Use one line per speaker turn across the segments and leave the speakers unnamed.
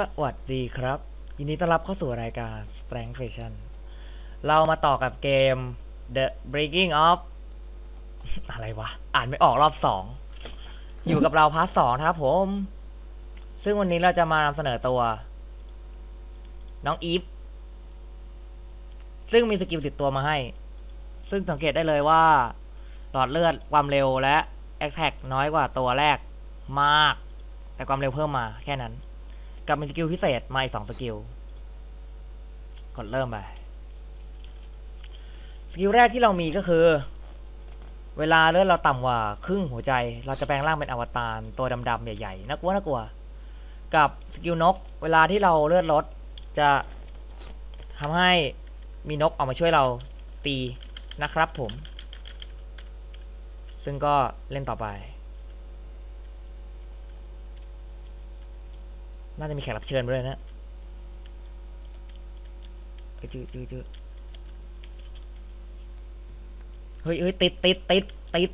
สวัสดีครับ ยินดีต้อนรับเข้าสู่รายการ Strength Fashion เรามาต่อกับเกม The Breaking of อะไรวะ อ่านไม่ออกรอบสอง อยู่กับเราพาร์ทสองครับผม ซึ่งวันนี้เราจะมานำเสนอตัว น้องอีฟ ซึ่งมีสกิลติดตัวมาให้ ซึ่งสังเกตได้เลยว่า หลอดเลือดความเร็วและแอคแท็กน้อยกว่าตัวแรกมาก แต่ความเร็วเพิ่มมาแค่นั้น กับมีสกิลพิเศษมาอีกสองสกิล กดเริ่มไป สกิลแรกที่เรามีก็คือ เวลาเลือดเราต่ำกว่าครึ่งหัวใจ เราจะแปลงร่างเป็นอวตารตัวดำๆใหญ่ๆน่ากลัวน่ากลัว กับสกิลนก เวลาที่เราเลือดลดจะทำให้มีนกออกมาช่วยเราตีนะครับผม ซึ่งก็เล่นต่อไป น่าจะมีแขกรับเชิญไปด้วยนะเฮ้ยจืดจืดจืดเฮ้ยเฮ้ยติดติดติดติด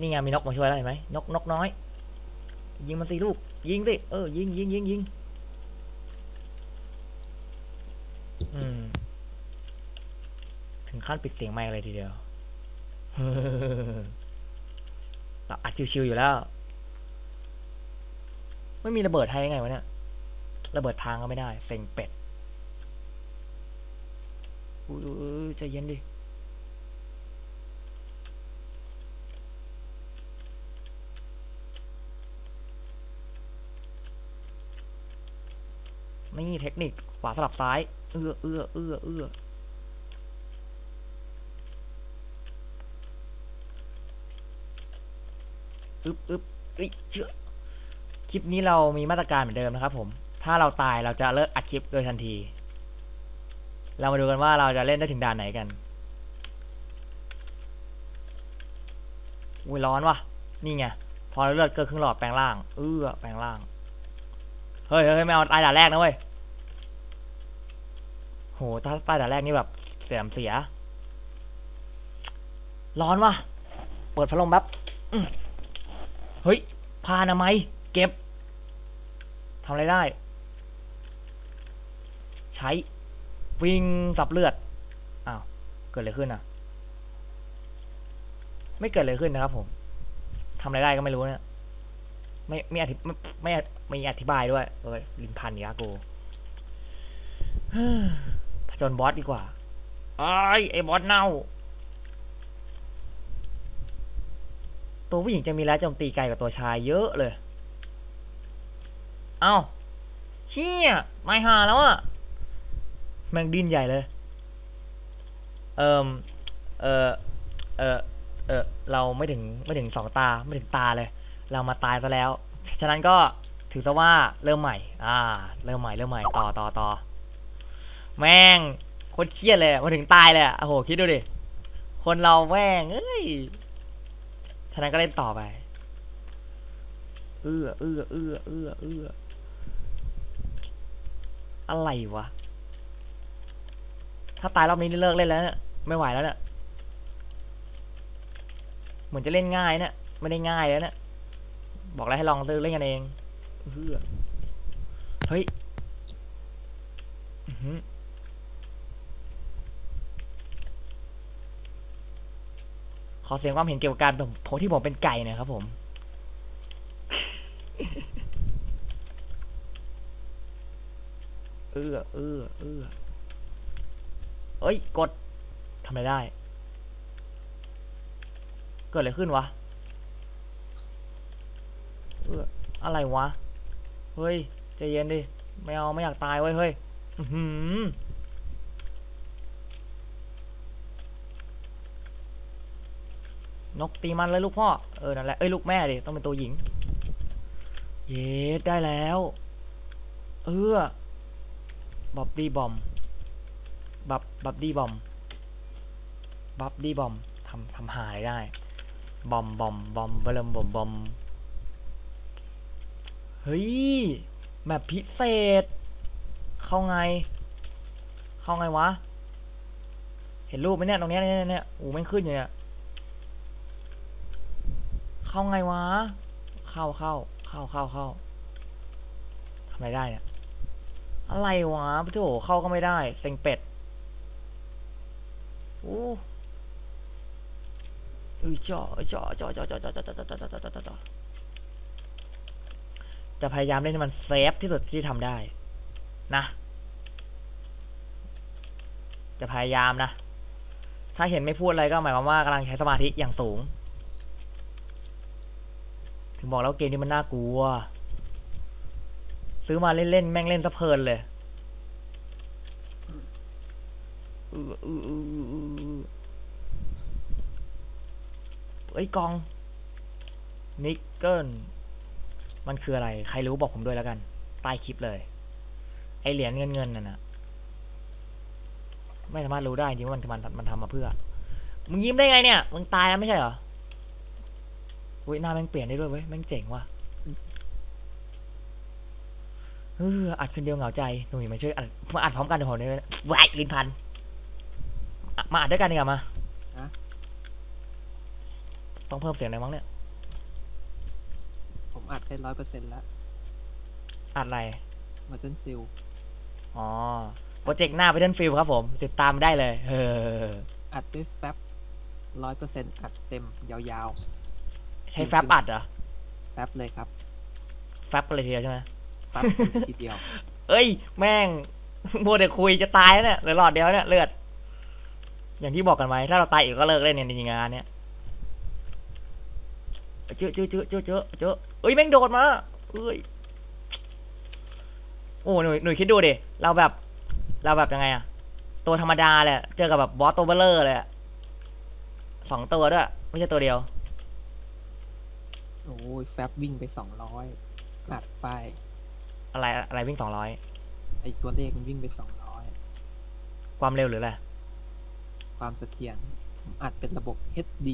นี่ไงมีนกมาช่วยแล้วเห็นไหมนกนกน้อย ยิงมันสิลูก ยิงสิเออยิงยิงยิงยิงอืมถึงขั้นปิดเสียงไมค์เลยทีเดียวเราอัดชิวๆอยู่แล้ว ไม่มีระเบิดให้ยังไงวะเนี่ย ระเบิดทางก็ไม่ได้ เซ็งเป็ดอุ้ยใจเย็นดินี่เทคนิคขวาสลับซ้าย เอื้อเอื้อเอื้อเอื้ออึบอึบเอ้ยเชื่อคลิปนี้เรามีมาตรการเหมือนเดิมนะครับผม ถ้าเราตายเราจะเลิกอัดคลิปโดยทันที เรามาดูกันว่าเราจะเล่นได้ถึงด่านไหนกัน อุ้ยร้อนวะนี่ไง พอเลือดเกินครึ่งหลอดแปลงร่าง เออแปลงร่าง เฮ้ยเฮ้ยไม่เอาตายด่านแรกนะเว้ย โหถ้าตายด่านแรกนี่แบบเสียมเสีย ร้อนวะเปิดพัดลมแป๊บเฮ้ยพานามัยเก็บทำอะไรได้ ช้วิ่งสับเลือดอ้าวเกิดอะไรขึ้นอะ ไม่เกิดอะไรขึ้นนะครับผมทำอะไรได้ก็ไม่รู้เนี่ยไม่ไม่อธิไม่ไม่ไม่อธิบายด้วยเออลินพันยากูเฮ้อผจญบอสดีกว่าไอ้ายไอ้บอสเน่า ตัวผู้หญิงจะมีแรงโจมตีไกลกว่าตัวชายเยอะเลย เอ้าเชี่ยไม่หาแล้วอะ แม่งดิ้นใหญ่เลย เอิมเออเออเออเราไม่ถึงไม่ถึงสองตาไม่ถึงตาเลย เรามาตายซะแล้ว ฉะนั้นก็ถือซะว่าเริ่มใหม่ อ่า เริ่มใหม่เริ่มใหม่ต่อต่อต่อแม่งโคตรเครียดเลยมาถึงตายเลยอะโอ้โหคิดดูดิคนเราแม่งเอ้ยฉะนั้นก็เล่นต่อไปเอื้อเอื้อเอื้อเอื้อเอื้ออะไรวะ ถ้าตายรอบนี้นี่เลิกเล่นแล้วเนี่ยไม่ไหวแล้วเนี่ยเหมือนจะเล่นง่ายเนี่ยไม่ได้ง่ายแล้วเนี่ยบอกแล้วให้ลองซื้อเล่นกันเองเฮ้ยขอเสียงความเห็นเกี่ยวกับการผมที่ผมเป็นไก่นะครับผม เอื้อเอื้อเอื้อ เอ้ย กดทำอะไรได้ เกิดอะไรขึ้นวะเอออะไรวะ เฮ้ยใจเย็นดิ ไม่เอา ไม่อยากตายเว้ย เฮ้ยอื้อหือนกตีมันเลยลูกพ่อ เออ นั่นแหละ เอ้ย ลูกแม่ดิ ต้องเป็นตัวหญิง เย็ดได้แล้ว เออบับดี้บอม บับบับดี้บอมบับดี้บอมทำทำหาอะได้ บอมบอมบอมเบลมบอมบอมเฮ้ยแบบพิเศษ เข้าไง เข้าไงวะ เห็นรูปไหมเนี่ยตรงเนี้ยเนี่ยเนี่ยอ้แม่ขึ้นอยู่เนี่ยเข้าไงวะ เข้าเข้าเข้าเข้าเข้าทำอะไรได้เนี่ยอะไรวะพี่โถเข้าก็ไม่ได้ เซ็งเป็ด โอ้อุ้ยจ่อจ่อจ่อจ่อจ่อจ่อจ่อจ่อจ่อจ่อจ่อจ่อจ่อจะพยายามเล่นให้มันเซฟที่สุดที่ทำได้ นะ จะพยายามนะ ถ้าเห็นไม่พูดอะไรก็หมายความว่ากำลังใช้สมาธิอย่างสูง ถึงบอกแล้วเกมนี้มันน่ากลัว ซื้อมาเล่นๆแม่งเล่นสะเพลินเลยอืออืออือ เอ้ยกอง นิกเกิล มันคืออะไร ใครรู้บอกผมด้วยแล้วกัน ใต้คลิปเลย ไอเหรียญเงินเงินน่ะนะไม่สามารถรู้ได้จริงว่ามันมันมันทำมาเพื่อ มึงยิ้มได้ไงเนี่ย มึงตายแล้วไม่ใช่เหรออุ้ยหน้าแม่งเปลี่ยนได้ด้วยเว้ย แม่งเจ๋งว่ะเอออัดคนเดียวเหงาใจ หนุ่ยมาช่วยอัดมาอัดพร้อมกันเดี๋ยวผมเนี่ยวายลิ้นพัน มาอัดด้วยกันดีกว่ามา ต้องเพิ่มเสียงหน่อยมั้งเนี่ย
ผมอัดได้ร้อยเปอร์เซ็นต์แล้ว
อัดอะไร
มาเทนฟิล
อ๋อ โปรเจกต์หน้าไปเดนฟิลครับผม ติดตามได้เลยเออ
อัดด้วยแฟบร้อยเปอร์เซ็นต์อัดเต็มยาว
ใช้แฟบอัดเหรอ
ๆแฟบเลยครับ
แฟบกันเลยทีเดียวใช่ไหม
แฟบทีเดียว
เอ้ย แม่งโมวแต่คุยจะตายแล้วเนี่ยเหลือหลอดเดียวเนี่ยเลือด อย่างที่บอกกันไว้ ถ้าเราตายอีกก็เลิกเล่นเนี่ยในงานเนี่ย เจอเจอเจอเจอเจอเจอเอ้ยแม่งโดดมาเอ้ยโอ้หนุ่ยหนุ่ยคิดดูดิเราแบบ เราแบบยังไงอะตัวธรรมดาเลยอะเจอกับแบบบอสตัวเบลเลอร์เลยอะสองตัวด้วยไม่ใช่ตัวเดียว
โอ้ยแฟบวิ่งไปสองร้อยอัดไป
อะไรอะไรวิ่งสองร้อย
ไอตัวเลขมันวิ่งไปสองร้อย
ความเร็วหรืออะไร
ความเสถียรผมอัดเป็นระบบ HD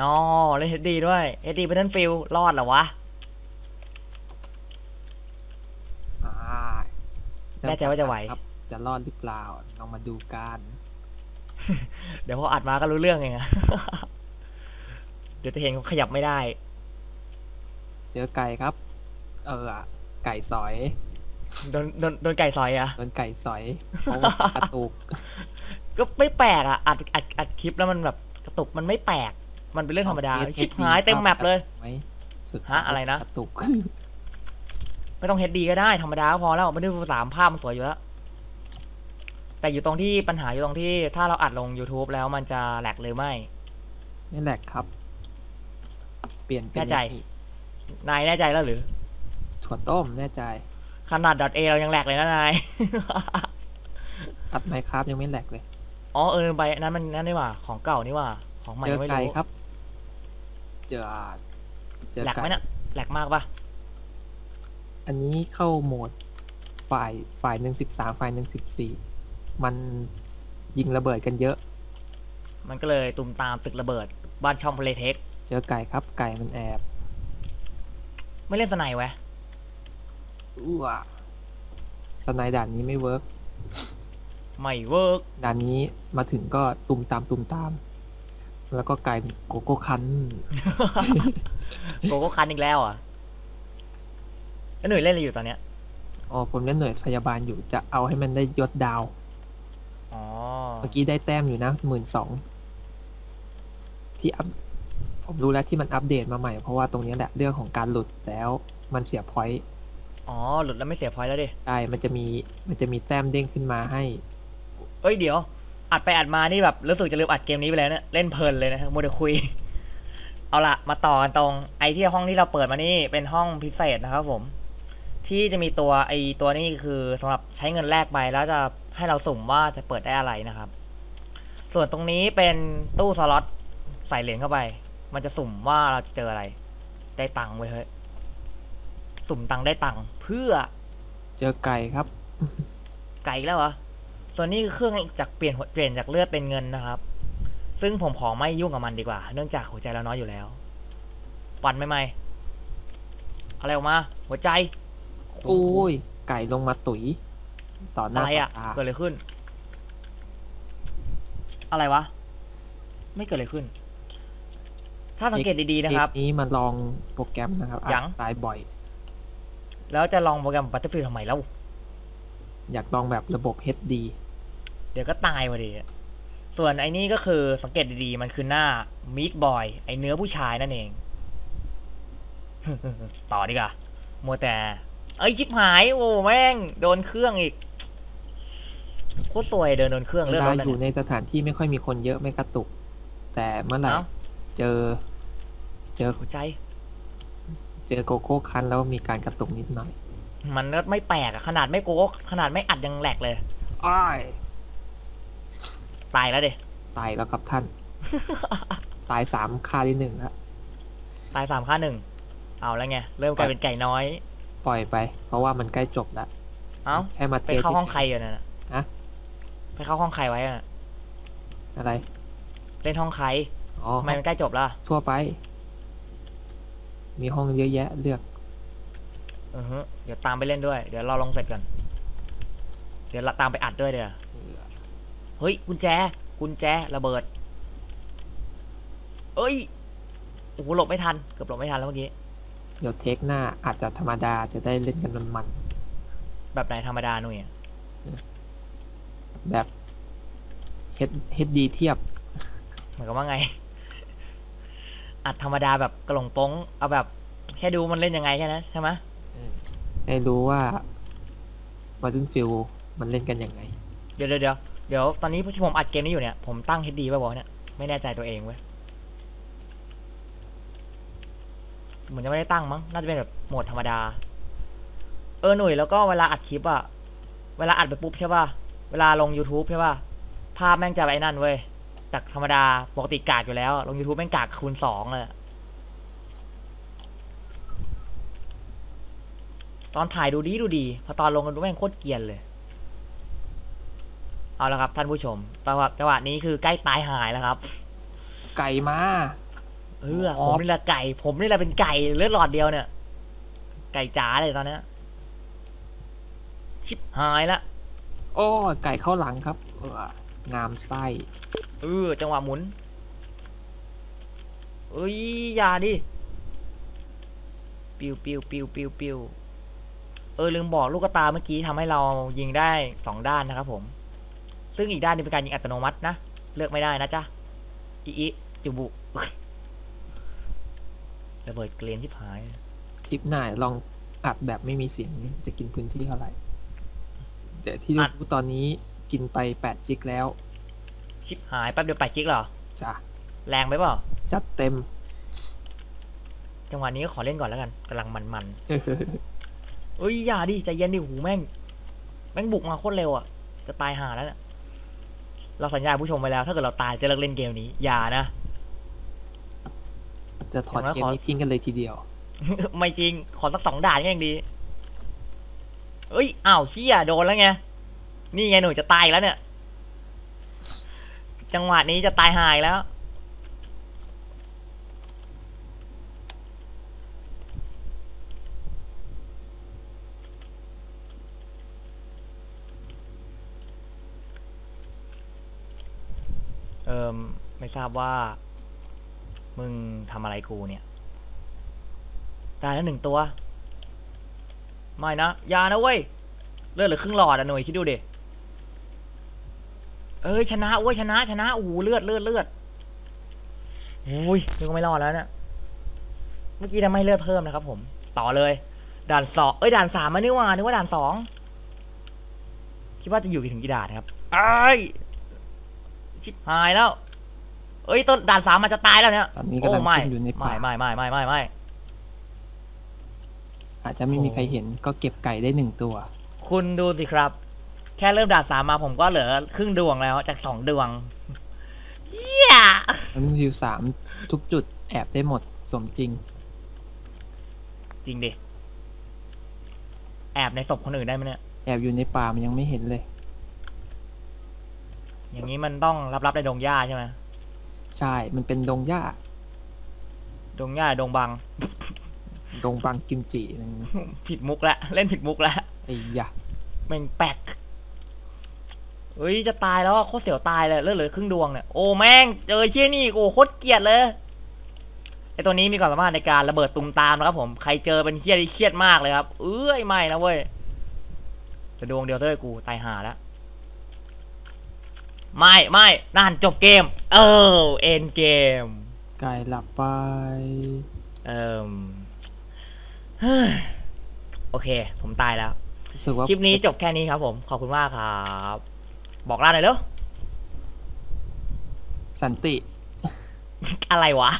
นอเล่นเฮดดีด้วยเฮดดีเป็นนั่นฟิลรอดเหรอวะ
อ่า
แน่ใจว่าจะไหว
ครับ จะรอดหรือเปล่าลองมาดูกัน
เดี๋ยวพออัดมาก็รู้เรื่องเองอะเดี๋ยวจะเห็นเขาขยับไม่ได้
เจอไก่ครับ เออไก่สอย
โดนโดนโดนไก่ซอยอะ
โดนไก่สอยเพราะว่ากระตุก
ก็ไม่แปลกอะอัดอัดอัดคลิปแล้วมันแบบกระตุกมันไม่แปลก มันเป็นเรื่องธรรมดา
เอา
ชิบ
HD
หายเต็มแมปเลย
ไหมสุด
ฮะอะไรนะ
กระตุก
ไม่ต้องเฮดดีก็ได้ธรรมดาก็พอแล้วไม่ได้ภาษามภาพมันสวยอยู่แล้ว แต่อยู่ตรงที่ปัญหาอยู่ตรงที่ถ้าเราอัดลง YouTube แล้วมันจะแหลกหรือไม่
ไม่แหลกครับ เปลี่ยนเป็น
แน่ใจ
นี่
นายแน่ใจแล้วหรือ
ถั่วต้มแน่ใจ
ขนาด .a เรายังแหลกเลยนะนาย
อัดไมครับยังไม่แหลกเลย
อ๋อเออลืมไปอันนั้นมันนั่นนี่หว่า ของเก่านี่หว่า ของใหม่
เจอ
ไม่
ไก่
รู้
ครับ เจอเจอ
แหลกไหมเนี่ยแหลกมากปะ
อันนี้เข้าโหมดฝ่ายฝ่ายหนึ่งสิบสามฝ่ายหนึ่งสิบสี่มันยิงระเบิดกันเยอะ
มันก็เลยตุมตามตึกระเบิด บ้านช่องเพลเทค
เจอไก่ครับ ไก่มันแอบ
ไม่เล่นสไนด์ไว้
อู้วสไนด์ด่านนี้ไม่เวิร์ก
ไม่เวิร์ก
ด่านนี้มาถึงก็ตุมตามตุมตาม แล้วก็กลายเป็นโกโก้คัน
โกโก้คันอีกแล้วอะแล้วหนุ่ยเล่นอะไรอยู่ตอนเนี้ย
อ๋อผมเล่นหน่วยพยาบาลอยู่จะเอาให้มันได้ยศดาว
อ๋อ
เมื่อกี้ได้แต้มอยู่นะหมื่นสองที่อัพผมรู้แล้วที่มันอัปเดตมาใหม่เพราะว่าตรงนี้แหละเรื่องของการหลุดแล้วมันเสียพอยต์
อ๋อหลุดแล้วไม่เสียพอยต์แล้วดิ
ใช่มันจะมีมันจะมีแต้มเด้งขึ้นมาให้
เอ้ยเดี๋ยว อัดไปอัดมานี่แบบรู้สึกจะลืมอัดเกมนี้ไปแล้วเนี่ยเล่นเพลินเลยนะโมเดลคุย เอาละมาต่อกันตรงไอ้ที่ห้องที่เราเปิดมานี่เป็นห้องพิเศษนะครับผม ที่จะมีตัวไอ้ตัวนี้คือสำหรับใช้เงินแลกไปแล้วจะให้เราสุ่มว่าจะเปิดได้อะไรนะครับ ส่วนตรงนี้เป็นตู้สล็อตใส่เหรียญเข้าไป มันจะสุ่มว่าเราจะเจออะไร ได้ตังค์ไว้ยเฮ้ยสุ่มตังค์ได้ตังค์เพื่อ
เจอไก่ครับ
ไก่อีกแล้วเหรอ ส่วนนี้คือเครื่องจากเปลี่ยนหัวเปลี่ยนจากเลือดเป็นเงินนะครับ ซึ่งผมขอไม่ยุ่งกับมันดีกว่า เนื่องจากหัวใจเราน้อยอยู่แล้ว ปันไม่ไม่อะไรออกมา หัวใจ
โอ้ยไก่ลงมาตุ๋ยต่อหน้า
อะไร
ต่อ
อะ
ตา
เกิดอะไรขึ้น อะไรวะ ไม่เกิดอะไรขึ้น ถ้าสังเกตดีๆนะครับ
เกมนี้มาลองโปรแกรมนะครับ
ยัง
อาจตายบ่อย
แล้วจะลองโปรแกรม Battlefield ทำไมแล้ว
อยากลองแบบระบบ HD
เดี๋ยวก็ตายพอดีส่วนไอ้นี่ก็คือสังเกตดีๆ มันคือหน้ามีดบอยไอ้เนื้อผู้ชายนั่นเอง ต่อดีกว่ามัวแต่ เอ้ยชิบหาย โอ้แม่ง โดนเครื่องอีกโคตรสวยเดินโดนเครื่อง
เว
เลือด
ลาร
ถเลย
อยู่
เนี่ย
ในสถานที่ไม่ค่อยมีคนเยอะไม่กระตุก แต่เมื่อไหร่
เอ้า
เจอ เจอ
หัวใจ
เจอโกโก้คันแล้วมีการกระตุกนิดหน่อย
มันก็ไม่แปลกอะขนาดไม่โก๊กขนาดไม่อัดยังแหลกเลย
อ้าย
ตายแล้วเด
ตายแล้วครับท่าน ตายสามค่าที่หนึ่งแล้ว
ตายสามค่าหนึ่งเอาแล้วไงเริ่มกลายเป็นไก่น้อย
ปล่อยไป เพราะว่ามันใกล้จบแล้ว
เอ้า
แค่มาเท
ไป
ส
เข้าห้องใครอยู่นั่นน่ะ
ฮะ
ไปเข้าห้องใครไว้อะ
อะไร
เล่นห้องใคร
อ๋อ
ทำไมมันใกล้จบแล้ว
ทั่วไป มีห้องเยอะแยะเลือก
อือฮึเดี๋ยวตามไปเล่นด้วย เดี๋ยวเราลงเสร็จก่อน เดี๋ยวเราตามไปอัดด้วยเดี๋ยวาเฮ้ย กุญแจ กุญแจ ระเบิด เอ้ย โอ้โหหลบไม่ทัน เกือบหลบไม่ทันแล้วเมื่อกี้
เดี๋ยวเทคหน้าอาจจะธรรมดาจะได้เล่นกันมัน
แบบไหนธรรมดาหน่อยอะ
ๆแบบ H- HD เทียบ
เหมือนกับว่าไง อัดธรรมดาแบบกระหลงโป้งเอาแบบ แค่ดูมันเล่นยังไงแค่นั้นใช่ไหม
ให้รู้ว่า Battlefield มันเล่นกันยังไง
เดี๋ยวเดี๋ยว เดี๋ยวตอนนี้ที่ผมอัดเกมนี้อยู่เนี่ย ผมตั้ง HD ไว้บอกเนี่ย ไม่แน่ใจตัวเองเว้ย เหมือนจะไม่ได้ตั้งมั้ง น่าจะเป็นแบบโหมดธรรมดา เออหนุ่ยแล้วก็เวลาอัดคลิปอะเวลาอัดไปปุ๊บใช่ป่ะ เวลาลง YouTube ใช่ป่ะ ภาพแม่งจะไปไอ้นั่นเว้ยจากธรรมดาปกติกากอยู่แล้ว ลง YouTube แม่งกากคูณสองเลยอะตอนถ่ายดูดีดูดี พอตอนลงกันดูแม่งโคตรเกรียนเลย เอาละครับท่านผู้ชมจังหวะจังหวะนี้คือใกล้ตายหายแล้วครับ
ไก่มา
เออ
อ๋
ผ
อ
มนี่แหละไก่ ผมนี่แหละเป็นไก่เลือดหลอดเดียวเนี่ย ไก่จ๋าเลยตอนเนี้ยชิบหายละ
โอ้ไก่เข้าหลังครับเอองามไส้
เออจังหวะหมุนเอ้ยอย่าดิปิวปิวปิวปิวปิวเออลืมบอกลูกกระตาเมื่อกี้ทำให้เรายิงได้สองด้านนะครับผม ซึ่งอีกด้านหนึงเป็นการยิงอัตโนมัตินะ เลือกไม่ได้นะจ๊ะอีอีจุบุระเบิดเกลียนชิบหาย
ทริปหน้าลองอัดแบบไม่มีเสียงนี่จะกินพื้นที่เท่าไหร่ แต่ที่
อัด
รู้ตอนนี้กินไปแปดจิกแล้ว
ชิบหายแป๊บเดียวแปดจิกเหรอ
จ้ะ
แรงไปเปล่า
จัดเต็ม
จังหวะนี้ก็ขอเล่นก่อนแล้วกันกำลังมันๆเอ้ยอย่าดิใจเย็นดิหูแม่ง แม่งบุกมาโคตรเร็วอะ จะตายห่าแล้วเนี่ย เราสัญญาผู้ชมไว้แล้ว ถ้าเกิดเราตายจะเลิกเล่นเกมนี้ อย่านะ
จะถอด
อย่างน้อย
เกม
ขอ
นี้ทิ้งกันเลยทีเดียว
ไม่จริง ขอสักสองด่านก็ยังดี เอ้ย อ้าวเฮียโดนแล้วไง นี่ไงหนูจะตายอีกแล้วเนี่ย จังหวะนี้จะตายหายแล้ว เอิมไม่ทราบว่า มึงทำอะไรกูเนี่ย ตายแล้วหนึ่งตัว ไม่นะ ยานะเว้ย เลือดเหลือครึ่งหลอดอะหน่วยคิดดูดิเอ้ย ชนะเว้ยชนะชนะโอ้โหเลือดเลือดเลือดโอ้ยนึกไม่รอดแล้วเนะี่ยเมื่อกี้ทำให้เลือดเพิ่มนะครับผม ต่อเลย ด่านสองเอ้ยด่านสามมานี่ว่านึกว่าด่านสองคิดว่าจะอยู่ถึงกี่ด่านครับไอ้ ชิบหายแล้ว เอ้ยต้นด่านสามมันจะตายแล้วเนี่ย
ตอนนี้
โอ้
กำลัง
ไม่
ซุ่มอยู่ในป่า
ไม่ไม่ไม่ไม่ไม่ไม่
อาจจะไม่มีใครเห็นก็เก็บไก่ได้หนึ่งตัว
คุณดูสิครับ แค่เริ่มด่านสามมาผมก็เหลือครึ่งดวงแล้วจากสองดวงเยี่ย
แล้วมันอยู่สามทุกจุดแอบได้หมดสมจริง
จริงดิ แอบในศพคนอื่นได้ไหมเนี่ย
แอบอยู่ในป่ามันยังไม่เห็นเลย
อย่างนี้มันต้องรับๆในดงหญ้าใช่ไหม
ใช่ มันเป็นดงหญ้า
ดงหญ้าดงบัง
ดงบางกิมจิอะไรอย่างเงี้ย
ผิดมุกแล้วเล่นผิดมุกแล้ว
ไอ้ยะ
แม่งแปลกเฮ้ยจะตายแล้วอะโคตรเสียวตายเลยเลือดเหลือครึ่งดวงเนี่ยโอ้แม่งเจอเชี่ยนี่โอ้โคตรเกลียดเลยไอตัวนี้มีความสามารถในการระเบิดตุมตามนะครับผมใครเจอเป็นเคียที่เครียดมากเลยครับ เอ้ยไม่นะเว้ยจะดวงเดียวเท่ากูตายหาแล้ว ไม่ไม่นั่นจบเกม เออเอ็นเกม
ไก่หลับไป
เอ่มเฮ้ยโอเค ผมตายแล้ว
รู้สึกว่า
คลิปนี้จบแค่นี้ครับผม ขอบคุณมากครับ บอกลาหน่อยเร็ว
สันติ
อะไรวะ